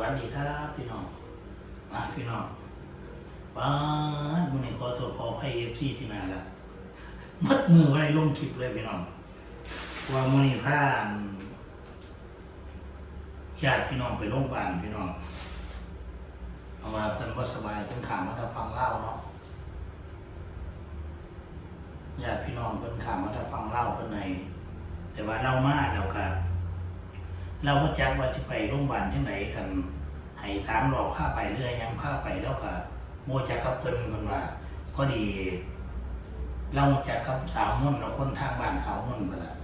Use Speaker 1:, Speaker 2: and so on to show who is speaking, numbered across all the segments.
Speaker 1: วัสดีครับพี่น้องมาพี่น้องป้ามื้อนี้ขอโทษขออภัยเอฟซีที่มาละมัดมือไว้ลงคลิปเลยพี่น้องว่ามื้อนี้พาอันญาติพี่น้องไปโรงพยาบาลพี่น้องเพราะว่าเพิ่นบ่สบายเพิ่นถามมาถ้าฟังเล่าเนาะญาติพี่น้องเพิ่นถามมาถ้าฟังเล่าเพิ่นในแต่ว่าเล่ามากแล้วก็ เราก็จักว่าสิไปโรงพยาบาลที่ไหนกันให้สามหลอกผ้าไปเรื่อยยังผ้าไปแล้วก็โมจักกับเพิ่นเพิ่นว่าพอดี เราจักกับสาวนุ่นเราคนทางบ้านสาวนุ่นไปละ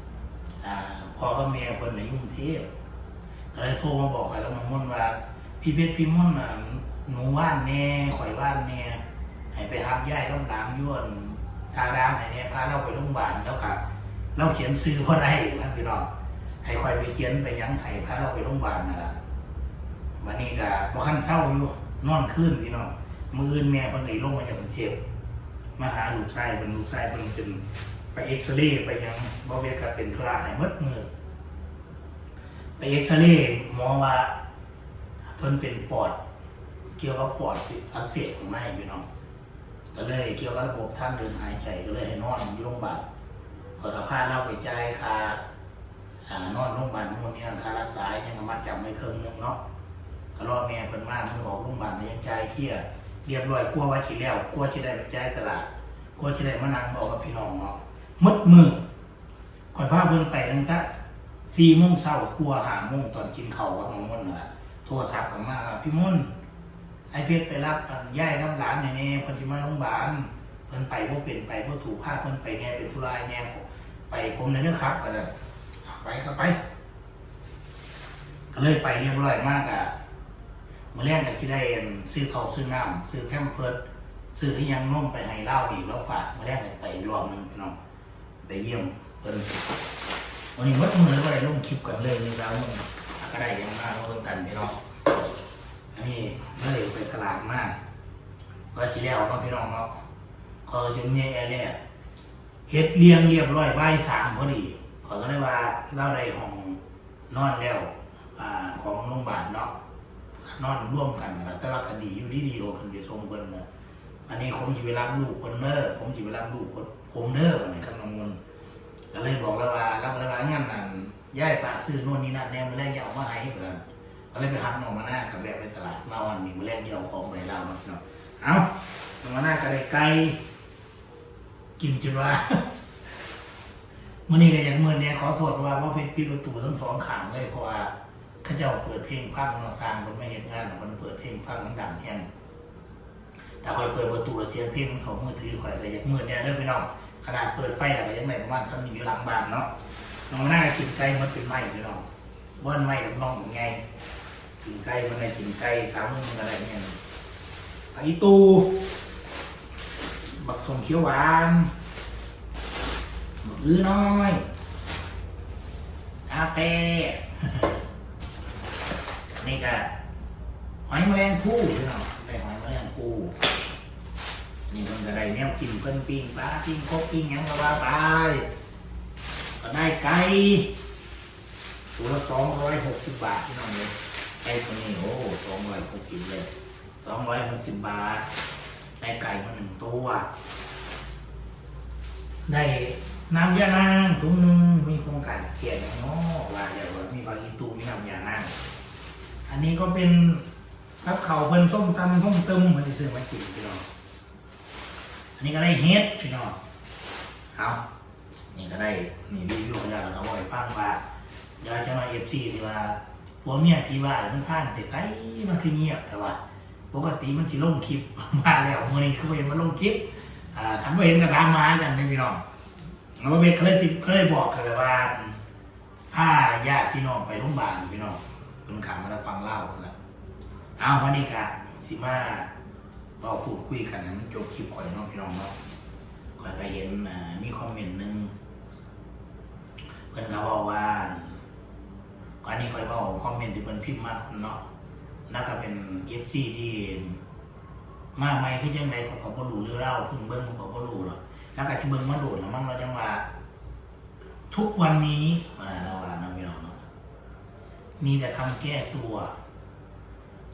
Speaker 1: อ่าพอก็เมียเพิ่นในยุ่งเทพก็เลยโทรมาบอกข่อยกับน้องมุ่นว่า พี่เพชรพี่มุ่นน่ะหนูว่านแน่ข่อยว่านแน่ให้ไปหับย่ายกับหลานย้วนทาดามให้แน่พาเราไปโรงพยาบาลแล้วค่ะเราเขียนซื้อพอได้นะพี่น้อง ให้คอยไปเขียนไปยังไห้พาเราไปโรงพยาบาลนั่นแหละวันนี้ก็บ่คันเช่าอยู่นอนคืนพี่น้องมืออื่นแม่เพิ่นได้ลงมาจากกรุงเทพมาหาลูกชายเป็นลูกชายเพิ่นเป็นไปเอ็กซเรย์ไปยังบ่เวก็เป็นธุระให้หมดมือไปเอ็กซเรย์หมอว่าเพิ่นเป็นปอด เกี่ยวกับปอดสิอักเสบของในพี่น้องก็เลยเกี่ยวกับระบบทางเดินหายใจก็เลยให้นอนอยู่โรงพยาบาลขอสภาพเราไปจ่ายค่าอ่า นอนโรงพยาบาลนู่นนี่นั่นค่ารักษายังมัดจำไม่เครึ่องนึงเนาะก็รอแม่เพิ่นมาเพิ่นบอกโรงพยาบาลยังใจเคลียร์เรียบร้อยกลัวว่าสิแล้วกลัวสิได้ไปจ่ายตลาดกลัวสิได้มานั่งบอกกับพี่น้องเนาะหมดมือข่อยพาเพิ่นไปตั้งแต่4โมงเช้ากลัว5โมงตอนกินข้าวกับน้องมนต์นั่นล่ะโทรศัพท์เข้ามาพี่มนต์ไอ้เพชรไปรับอันยายกับหลานแน่ๆเพิ่นสิมาโรงพยาบาลเพิ่นไปบ่เป็นไปบ่ถูกพาเพิ่นไปแน่เป็นธุระแน่ไปผมในเด้องครับก็ได้ ไปก็ไป ก็เลยไปเรียบร้อยมากอะเมื่อแรกก็ที่ได้ซื้อเขาซื้อน้ำซื้อแพมเพิร์ดซื้อที่ยังนุ่มไปให้เหล้าอีกแล้วฝากเมื่อแรกก็ไปรอบหนึงพี่น้องไปเยี่ยมเพิ่นวันนี้วัดมือก็ได้ลงคลิปกันเลยนี่แล้วมึงก็ได้ยังมาเพิ่มกันพี่น้องอันนี้เลยไปตลาดมากก็ทีแล้วเนาะพี่น้องเนาะก็จนเมียแอร์เฮ็ดเรียงเรียบร้อยใบสามพอดี ขอก็เลยว่าเล่าได้ห้องนอนแล้วอ่าของโรงพยาบาลเนาะนอนร่วมกันนะแต่ว่าคดีอยู่ดีดีๆกว่าคดียวทรงเพิ่นนะอันนี้ผมจะไปรับลูกคนเด้อผมจะไปรับลูกคนผมเด้อวันนี้ครับน้องมนก็เลยบอกแล้วว่ารับแล้วว่างั้นนั่นย่ายฝากซื้อนู่นนี่นั่นแน่มื้อแรกจะเอมาให้เพิ่นก็เลยไปหักน้องมาหน้ากับแวะไปตลาดมาวันนี้มื้อแรกจะเอของไปเล่าเนาะเนาะเอาน้องมาหน้าก็ได้ไก่กินจนว่า มื่อนี้ก็อย่างเมื่อนี้ขอโทษว่าเพราะเป็นปิดประตูทั้งสองขังเลยเพราะว่าข้าเจ้าเปิดเพลงฟังเนาสร้างคนไม่เห็นงานมันเปิดเพลงฟังดังแห้งแต่คอยเปิดประตูแล้วเสียงเพลงมันของมือถือคอยแต่อย่างเมื่อนี้เด้อพี่น้องขนาดเปิดไฟอะไรยังไงประมาณทำอยู่หลังบ้านเนาะน้องหน้ากินไก่มันเป็นไม้พี่น้องบ้านไม้กับน้องยังไงกินไก่มันอะไรกินไก่สามมืออะไรเนี่ยไอตูบักสมเขียวหวาน มือน้อยกาแฟนี่ก็หอยแมลงภู่พี่น้องได้หอยแมลงภู่นี่มันก็ได้แนวกินเพิ่นปิ้งปลาปิ้งกปิ้งหยังก็ว่าไปก็ได้ไก่ตัวละสองร้อยหกสิบบาทพี่น้องเลยไก่ตัวนี้โอ้สองร้อยหกสิบเลยสองร้อยหกสิบบาทได้ไก่มาหนึ่งตัว ได้ น้ำยานางถุงหนึ่งมีโครงการเขียนอย่างน้อว่าเดี๋ยวมีบางอีตูมีน้ำยานางอันนี้ก็เป็นกับเข่าเพิ่นส้มตำส้มตึมมันจะซื้อมากินพี่น้องอันนี้ก็ได้เฮ็ดพี่น้องเอานี่ก็ได้นี่รีวิวแล้วเราบอกให้ฟังว่ายวจะมาเอฟซีที่ว่าผัวเมียพี่ว่ามันท่านแต่ไสมันคือเงียบแต่ว่าปกติมันสิลงคลิปมาแล้วมื่อนี้คือเห็นมาลงคลิปอ่าคันว่าเห็นกระดามมากันนะพี่น้อง แล้วเบสเคยติเคยบอกกันเลยว่าถ้าญาติพี่น้องไปโรงพยาบาลพี่น้องเป็นขังมาแล้วฟังเล่ากันแล้วเอาวันนี้กะสิมาเราพูดคุยกันนะมันจบคลิปข่อยน้องพี่น้องเนาะข่อยก็เห็นมีคอมเมนต์หนึ่งเพิ่นก็บอกว่าก่อนนี้ข่อยบอกคอมเมนต์ที่เพิ่นพิมพ์มาเนาะแล้วก็เป็นเอฟซีที่มาใหม่คือจังไดเขาก็บ่รู้เรื่องเล่าเพิ่งเบิ่งเขาก็บ่รู้หรอก แล้วก็สิเบิ่งมาโดดแล้วมันเราจังว่า ทุกวันนี้ว่าเราว่านะพี่น้องเนาะมีแต่คำแก้ตัว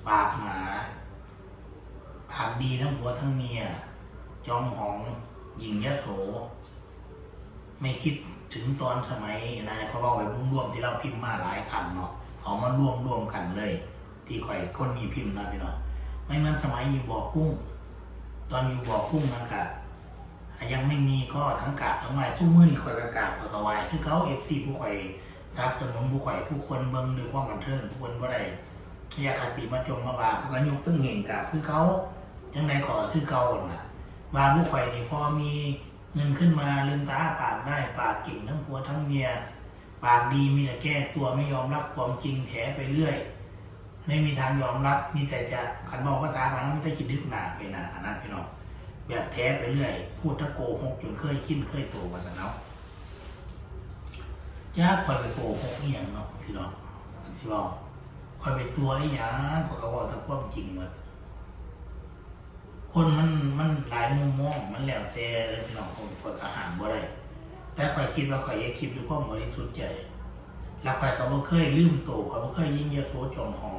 Speaker 1: ปากหมาปากดีทั้งผัวทั้งเมีย จองหองหญิงยะโส ไม่คิดถึงตอนสมัยนะเขาบอกไว้ร่วมๆที่เราพิมพ์มาหลายคำเนาะเอามาร่วมร่วมกันเลย ที่ข่อยคนมีพิมพ์นะสิเนาะไม่เหมือนสมัยอยู่บ่อกุ้ง ตอนอยู่บ่อกุ้งนะครับ ยังไม่มีก็ทั้งกราบทั้งไหวสู้มือนี่ข่อยกระกราบข่อยกระไหวคือเขาเอฟซีผู้ข่อยสนับสนุนผู้ข่อยผู้คนเบิ่งด้วยความบันเทิงผู้คนบ่ได้อยากคติมาจมมาว่าผู้กันยกตึ้งเห็นกับคือเขาจังไดขอคือเขาน่ะว่าผู้ข่อยนี่พอมีเงินขึ้นมาลืมตาปากได้ปากเก่งทั้งผัวทั้งเมีย ปากดีมีแต่แก้ตัวไม่ยอมรับความจริงแถไปเรื่อย ไม่มีทางยอมรับมีแต่จะขันบอกภาษาบาลีไม่ได้คิดดึกหนาไปหนาอนนะพี่น้อง แบบแท้ไปเรื่อย พูดตะโกหกจนเคยชิ้นเคยโตมาแต่เนาะยากคอยไปโกหกนี่อย่างเนาะพี่น้องที่บอกคอยไปตัวไอ้ยาขอยก็บอกถ้าความจริงหมดคนมันมันหลายมุมมองมันแล้วแต่เลยพี่น้องคนคนอาหารบ่ได้แต่คอยคิดว่าคอยอยากคิดด้วยความบริสุทธิ์ใจแล้วคอยก็บ่เคยลืมโตคอยบ่เคยยิ่งเยอะโสจองหอง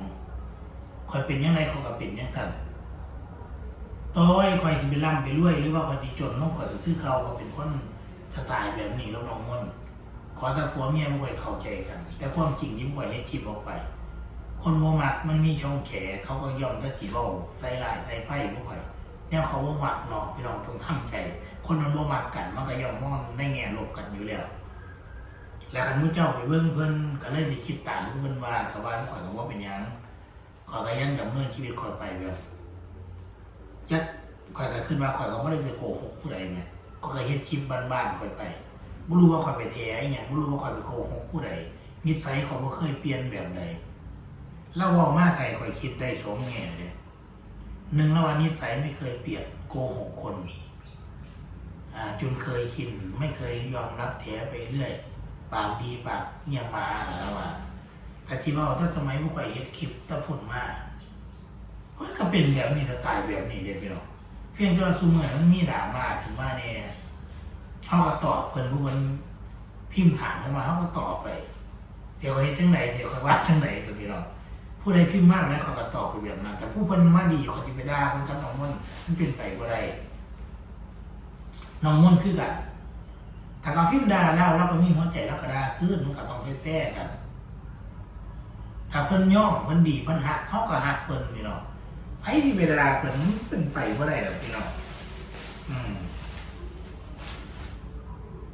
Speaker 1: คอยเป็นยังไงเขาก็เป็นยังสั่น ต่อยคอยจะไปร่ำไปรวยหรือว่าคอยจะจนน้องคอยจะคือเขาก็เป็นคนสไตล์แบบนี้กับน้องมนขอแต่ผัวเมียไม่ค่อยเข้าใจกัน แต่ความจริงที่ไม่ค่อยให้คลิปออกไป คนโมมักมันมีช่องแขเขาก็ยอมถ้าจีบเอาใส่ลายใส่ไฟไม่ค่อยเนี่ยเขาโมมักเนาะพี่น้องต้องทำใจ คนมันโมมักกันมันก็ยอมมองในแง่ลบกันอยู่แล้วแล้วคันมุ้เจ้าไปเบิ่งเพิ่นก็เลยได้คิดตามเพิ่นว่าชาวบ้านข่อยก็ว่าเป็นหยังข่อยก็ยังดำเนินชีวิตข่อยไปแบบ จักข่อยก็ขึ้นมาข่อยก็ไม่ได้ไปโกหกผู้ใดไงก็เคยเฮ็ดคลิปบ้านๆข่อยไปบ่รู้ว่าข่อยไปแท้อหยังบ่รู้ว่าข่อยไปโกหกผู้ใดนิสัยข่อยบ่เคยเปลี่ยนแบบใดเล่าเว้ามากไกข่อยคิดได้สองแง่เลยหนึ่งแล้วว่านิสัยไม่เคยเปลี่ยนโกหกคนอ่าจนเคยชินไม่เคยยอมรับแท้ไปเรื่อย ปากดีปากเงียบมาแล้วว่าแต่ที่ว่าถ้าสมัยพวกข่อยเฮ็ดคลิปตะพุ่นมาเฮ้ยก็เป็นแบบนี้สไตล์แบบนี้เด็กพี่น้อง เพียงแต่ว่าซูเมอร์มันมีดราม่าถึงว่าเนี่ยเขาก็ตอบเพิ่นผู้คนพิมพ์ถามเข้ามาเขาก็ตอบไป เดี๋ยวเขาเฮ็ดจังไหนเดี๋ยวเขาว่าจังไหนตัวพี่น้องผู้ใดพิมพ์มากแล้วเขาก็ตอบไปแบบนั้นแต่ผู้เพิ่นมาดีเขาจะไปด่าเพิ่นกับน้องมันมันเป็นไปบ่ได้น้องมันคือกันถ้าเขาพิมพ์ด่าแล้วเราก็มีหัวใจแล้วก็ด่าขึ้นมันก็ต้องแฟ้ๆกันถ้าเพิ่นย่องเพิ่นดีเพิ่นหักเขาก็หักเพิ่นพี่น้อง ไอ้ที่เวลาเพิ่นเป็นไปบ่ได้หรอพี่น้องอืม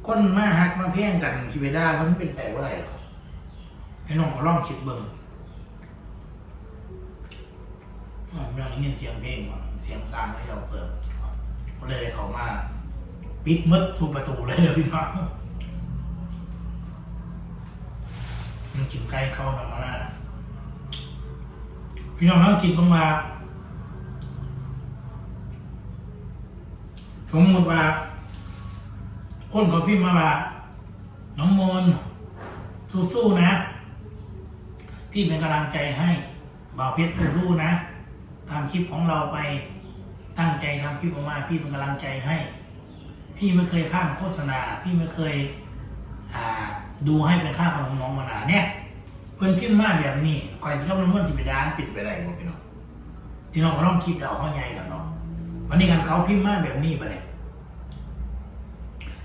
Speaker 1: คนมาฮักมาเพียงกันที่เวลาเพิ่นเป็นไปบ่ได้หรอกให้น้องลองคิดเบิ่งอ่าเรื่องนี้เสียงเพลงว่ะเสียงตามให้เราเปิดก็เลยได้เขามาปิดหมดทุกประตูเลยเด้อพี่น้องมันกินใกล้เข้ามาแล้วพี่น้องต้องคิดบ้างว่า สมมติว่า คนเขาพิมพ์มาว่า น้องมนสู้ๆนะ พี่เป็นกำลังใจให้บ่าวเพชรสู้ๆนะทำคลิปของเราไปตั้งใจทำคลิปออกมาพี่เป็นกำลังใจให้ พี่ไม่เคยข้ามโฆษณา พี่ไม่เคยดูให้เป็นค่าขนมน้องมานาเนี่ยเพื่อนพิมพ์มาแบบนี้ก่อนที่เขาน้ำมันจะไปด้านปิดไปได้บ่พี่น้องที่น้องก็ต้องคิดเอาข้อใหญ่แล้วเนาะวันนี้กันเขาพิมพ์มาแบบนี้ปะเนี่ย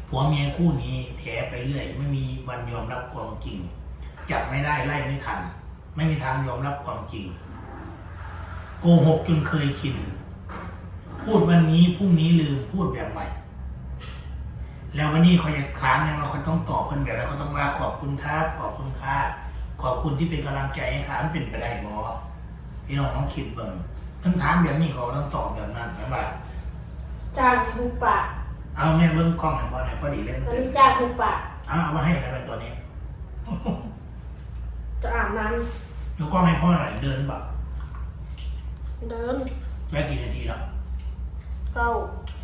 Speaker 1: ผัวเมียคู่นี้แถไปเรื่อย ไม่มีวันยอมรับความจริง จับไม่ได้ไล่ไม่ทัน ไม่มีทางยอมรับความจริง โกหกจนเคยชินพูดวันนี้พรุ่งนี้ลืมพูดแบบใหม่ แล้ววันนี้เขาจะค้านเนี่ยเราเขาต้องตอบคนแบบแล้วเขาต้องว่าขอบคุณครับขอบคุณค่ะขอบคุณที่เป็นกำลังใจให้ค้านเป็นไปได้บอพี่น้องต้องคิดเบิ่งทั้งถามแบบนี้เขาต้องตอบแบบนั้นไหมว่า
Speaker 2: จ้างหูปาก
Speaker 1: เอาแม่เบิ่งกล้องหน่อยพอหน่อยพอดีเล่น
Speaker 2: ตอน
Speaker 1: เดิน
Speaker 2: นี้จ้างหูปาก
Speaker 1: เอาเอามาให้อะไรไปตัวนี้
Speaker 2: จะอาบน้
Speaker 1: ยกกล้องให้พ่อหน่อยเดินแบบำ
Speaker 2: เดิน
Speaker 1: แม่กี่นาทีแล้ว
Speaker 2: เข้า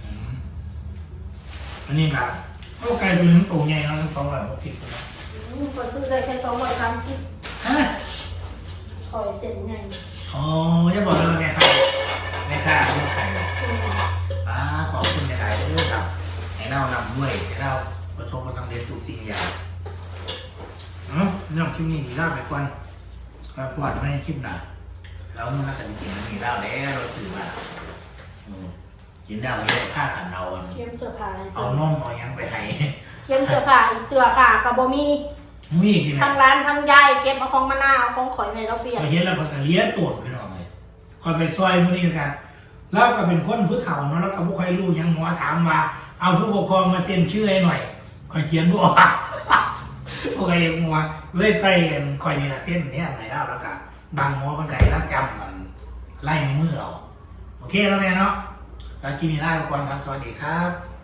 Speaker 1: อืมอันนี้ครับก็ไกลตัวนึงตัวใหญ่แล้วสองร้อยหกสิบนะ
Speaker 2: อืมพอซื้อได้แค่สองร้อยสามสิบ
Speaker 1: ฮะ
Speaker 2: ถอยเสร็จไง
Speaker 1: อ๋อจะบอกเลยว่าแม่ค่ะแม่ค่ะแม่ค่ะ เรานำด้วยให้เราประสบความสำเร็จทุกสิ่งอย่างเนาะเรื่องคลิปนี้ดีลาไปก่อนแล้วปล่อยไม่ให้คลิปหนาแล้วมันกันกินมันมีเหล้าแล้วเราถือว่าอืมกินเหล้าไม่ได้ฆ่ากันเอา
Speaker 2: เกมเสื้อผ้า
Speaker 1: เอานมเอาหยังไปให้
Speaker 2: เกมเสื้อผ้าเสื้อผ้ากับบ่มี
Speaker 1: มีกินไหม
Speaker 2: ทั้งร้านทั้งยายเก็บเอาของมะนาวเอาของข่อยให้เราเปลี่ยน
Speaker 1: พอเห็นแล้วพอกันเลี้ยตูดพี่น้องเลยคอยไปซอยมื้อนี้กันแล้วก็เป็นคนผู้เฒ่าเนาะแล้วก็บ่ค่อยรู้หยังหมอถามว่า เอาผู้ปกครองมาเซ็นชื่อให้หน่อยคอยเขียนบอกโอเคมัวเลยไปคอยนี่ละเส้นเนี่ยไหนแล้วแล้วก็บางหมอมันไก่รักจำมันไล่มือเอาโอเคแล้วแม่เนาะแล้วกินนี่ได้ทุกคนครับสวัสดีครับ